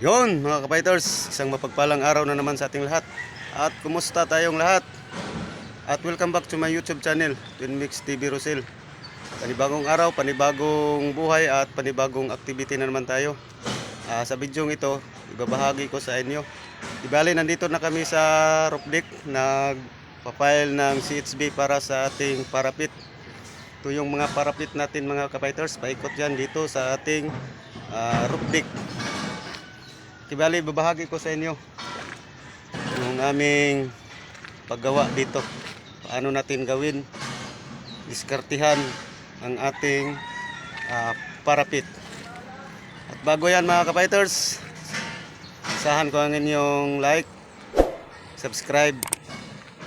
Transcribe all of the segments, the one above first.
Yon mga kapiters, isang mapagpalang araw na naman sa ating lahat. At kumusta tayong lahat? At welcome back to my YouTube channel, Twin Mix TV Rosel. Panibagong araw, panibagong buhay at panibagong activity na naman tayo. Ah, sa video ito, ibabahagi ko sa inyo. Ibali, nandito na kami sa roof deck, nagpa-file ng CHB para sa ating parapit. Ito yung mga parapit natin mga kapiters, paikot yan dito sa ating ah, roof deck. Kibali, babahagi ko sa inyo yung aming paggawa dito. Paano natin gawin, diskartihan ang ating ah, parapit. At bago yan mga kapiters, isahan ko ang inyong like, subscribe,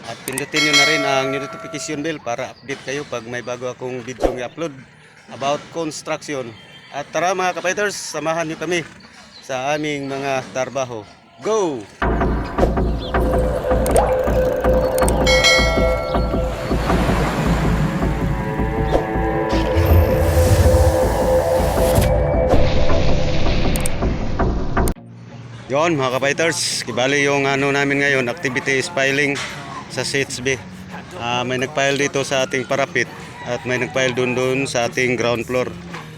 at pindutin nyo na rin ang notification bell para update kayo pag may bago akong video i-upload about construction. At tara mga kapiters, samahan nyo kami sa aming mga trabaho. Go! Yon mga kapiters, kibali yung ano namin ngayon, activity is filing sa CHB. Ah, may nagpile dito sa ating parapit at may nagpile dun dun sa ating ground floor.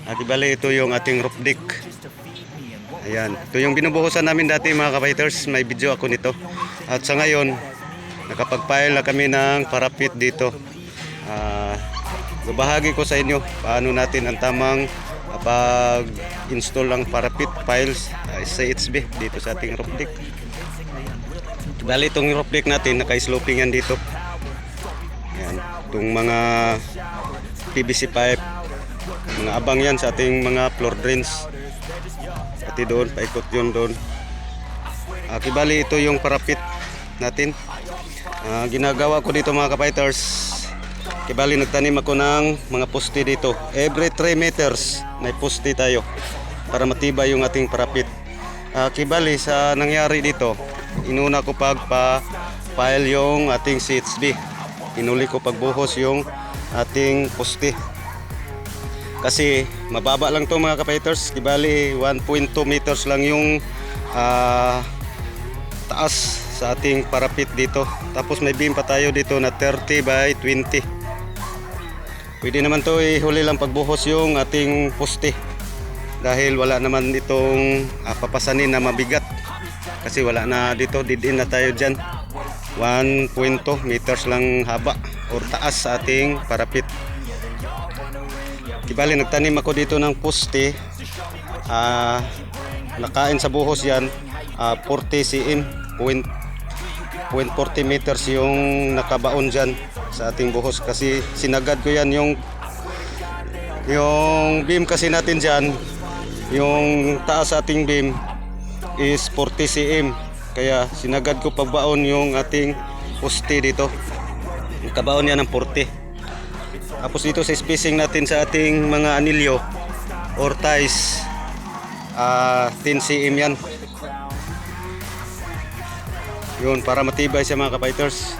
At kibali ito yung ating roof deck. Ayan, ito yung binubuhusan namin dati mga kapiters, may video ako nito. At sa ngayon, nakapag-file na kami ng parapit dito. Ah, babahagi ko sa inyo paano natin ang tamang pag-install ng parapit files ah, sa HB dito sa ating roof deck. Bali itong roof deck natin, naka-sloping yan dito. Yan, itong mga PVC pipe, mga abang yan sa ating mga floor drains. Pati doon, paikot yun doon. Ah, kibali ito yung parapit natin. Ah, ginagawa ko dito mga kapiters. Kibali nagtanim ako ng mga poste dito. Every 3 meters may poste tayo para matibay yung ating parapit. Ah, kibali sa nangyari dito, inuna ko pagpa-file yung ating CHB. Inuli ko pagbuhos yung ating poste. Kasi mababa lang to mga kapiters. Kibali 1.2 meters lang yung ah, taas sa ating parapit dito. Tapos may beam pa tayo dito na 30 by 20. Pwede naman to ihuli lang pagbuhos yung ating poste. Dahil wala naman itong ah, papasanin na mabigat. Kasi wala na dito, didin na tayo dyan. 1.2 meters lang haba or taas sa ating parapit. Kibali nagtanim ako dito ng poste. Ah, nakain sa buhos yan. ah, 40 cm. Point, point 40 meters yung nakabaon dyan sa ating buhos. Kasi sinagad ko yan yung yung beam kasi natin dyan. Yung taas ating beam is 40 cm. Kaya sinagad ko pagbaon yung ating poste dito. Kabaon yan ng 40. Tapos dito sa spacing natin sa ating mga anilyo or ties, ah 10 cm yan. Yun, para matibay siya mga kapiters.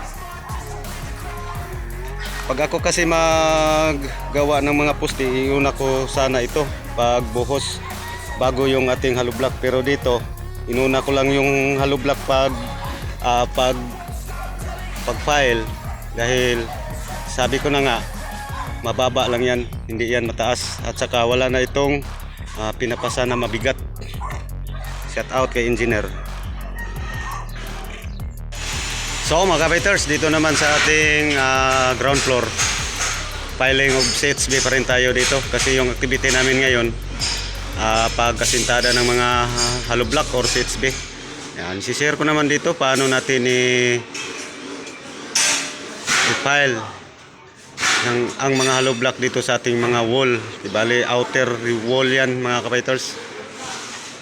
Pag ako kasi maggawa ng mga poste, iuna ko sana ito pagbuhos bago yung ating hollow block. Pero dito, inuna ko lang yung hollow block pag ah, pag pag file dahil sabi ko na nga mababa lang yan, hindi yan mataas. At saka wala na itong ah, pinapasa na mabigat. Shout out kay engineer. So mga kapiters, dito naman sa ating ah, ground floor. Filing of sets B pa rin tayo dito. Kasi yung activity namin ngayon ah, Pagkasintada ng mga hollow block or sets B Yan, share ko naman dito paano natin i-file ng, ang mga hollow block dito sa ating mga wall Bali outer wall yan mga kapiters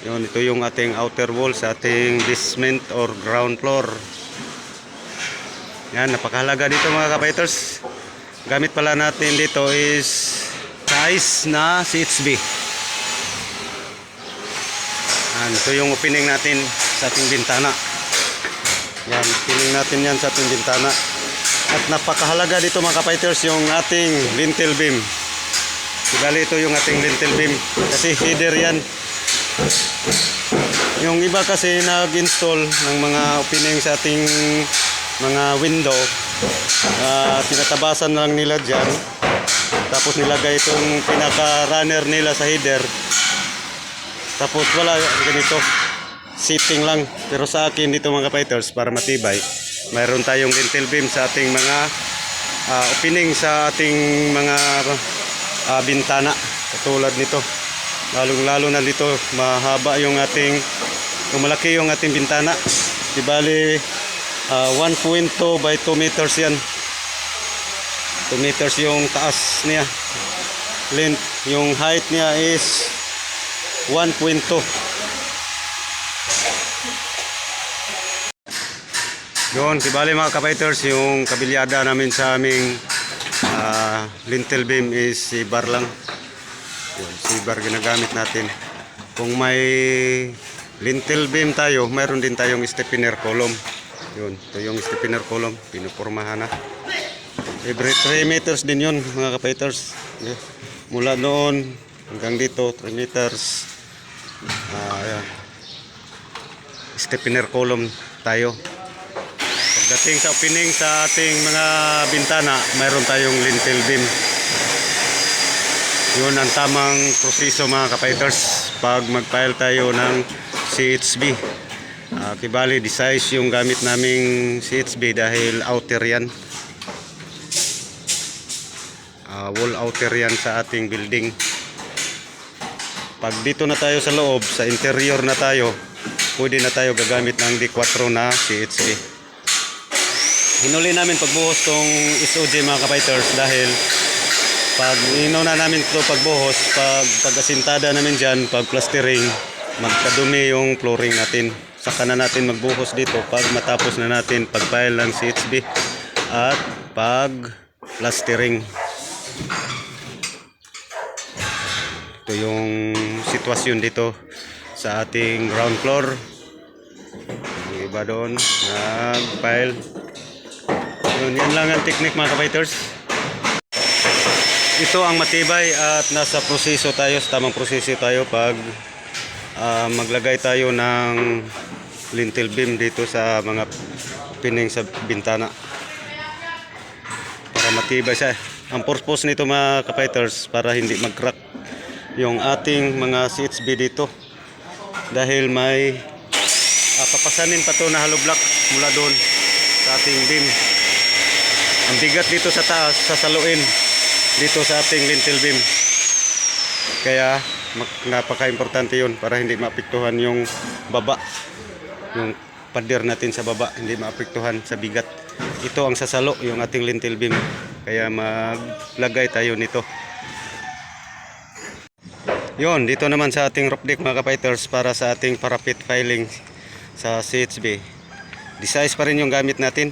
yun, ito yung ating outer wall sa ating basement or ground floor yan, napakahalaga dito mga kapiters. Gamit pala natin dito is size na CHB. Yan, ito yung opening natin sa ating bintana. Yan, opening natin yan sa ating bintana. At napakahalaga dito mga kapiters yung ating lintel beam. Bali ito yung ating lintel beam kasi feeder yan. Yung iba kasi nag-install ng mga opening sa ating mga window. Ah, tinatabasan lang nila dyan. Tapos nilagay itong pinaka-runner nila sa header. Tapos wala ganito. Sitting lang. Pero sa akin dito mga fighters para matibay. Mayroon tayong lintel beam sa ating mga ah, opening sa ating mga ah, bintana. Katulad nito. Lalong lalo na dito mahaba yung ating malaki yung ating bintana. Di bali ah, 1.2 by 2 meters yan. 2 meters yung taas niya. Length, yung height niya is 1.2. Yun, kibali mga kapiters, yung kabilyada namin sa aming ah, lintel beam is si bar lang. Yun, si bar ginagamit natin. Kung may lintel beam tayo, mayroon din tayong stepiner column. Yun, ito yung stepiner column, pinupormahan na. Every 3 meters din yun mga kapiters. Yeah. Mula noon hanggang dito, 3 meters. Ah, ayan. Stepiner column tayo. Pagdating sa opening sa ating mga bintana, mayroon tayong lintel beam. Yun ang tamang proseso mga kapiters pag mag-file tayo ng CHB. Ah, kibali, size yung gamit naming CHB dahil outer yan. Ah, wall outer yan sa ating building. Pag dito na tayo sa loob, sa interior na tayo, pwede na tayo gagamit ng D4 na CHB. Hinuli namin pagbuhos tong SOJ mga kapiters dahil pag inuna namin ito pagbuhos, pag pag-asintada namin dyan, pag plastering, magkadumi yung flooring natin. Saka na natin magbuhos dito pag matapos na natin pag-file ng CHB at pag plastering. Ito yung sitwasyon dito sa ating ground floor. Yung iba doon, nag-file. Yun, yan lang ang technique mga kapiters. Ito ang matibay at nasa proseso tayo, sa tamang proseso tayo pag ah, maglagay tayo ng lintel beam dito sa mga opening sa bintana. Para matibay siya. Ang purpose nito mga kapiters para hindi mag-crack yung ating mga CHB dito. Dahil may ah, papasanin pa to na hollow block mula doon sa ating beam. Ang bigat dito sa taas, sasaluin dito sa ating lintel beam. Kaya mak- napaka-importante yun para hindi maapektuhan yung baba. Yung pader natin sa baba, hindi maapektuhan sa bigat. Ito ang sasalo, yung ating lintel beam. Kaya maglagay tayo nito. Yon, dito naman sa ating roof deck mga kapiters para sa ating parapet filing sa CHB. Di-size pa rin yung gamit natin.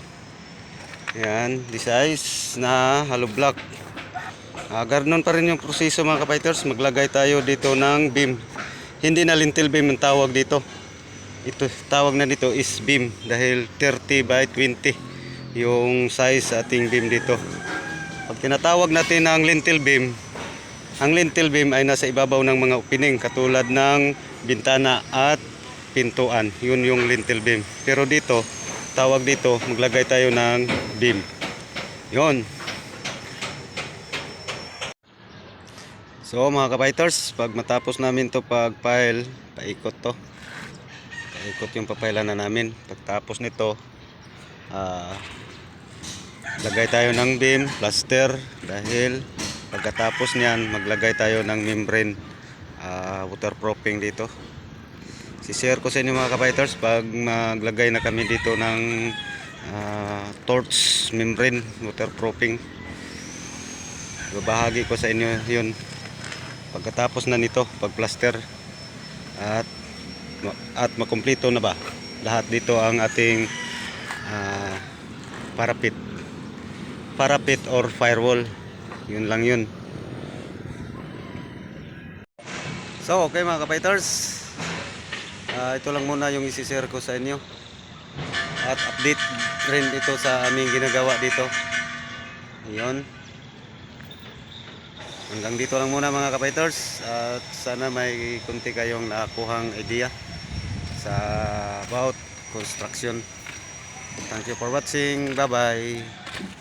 Yan, di-size na hollow block. Ah, ganun pa rin yung proseso mga kapiters. Maglagay tayo dito ng beam. Hindi na lintel beam ang tawag dito. Ito, tawag na dito is beam dahil 30 by 20 yung size ating beam dito. Pag tinatawag natin ng lintel beam, ang lintel beam ay nasa ibabaw ng mga opening katulad ng bintana at pintuan. Yun yung lintel beam. Pero dito, tawag dito, maglagay tayo ng beam. Yun. So mga kapiters, pag matapos namin to pag-file, paikot to. Paikot yung papailan na namin. Pagtapos nito, ah lagay tayo ng beam, plaster, dahil pagkatapos niyan, maglagay tayo ng membrane ah, waterproofing dito. Si-share ko sa inyo mga kapiters pag maglagay na kami dito ng ah, torch membrane waterproofing. Babahagi ko sa inyo yun. Pagkatapos na nito pagplaster at at makumpleto na ba? Lahat dito ang ating ah, parapet. Parapet or firewall. Yun lang yun. So okay mga kapiters Ah, ito lang muna yung isi-share ko sa inyo at update rin ito sa aming ginagawa dito yun Hanggang dito lang muna mga kapiters at sana may kunti kayong nakuhang idea sa about construction. Thank you for watching. Bye-bye.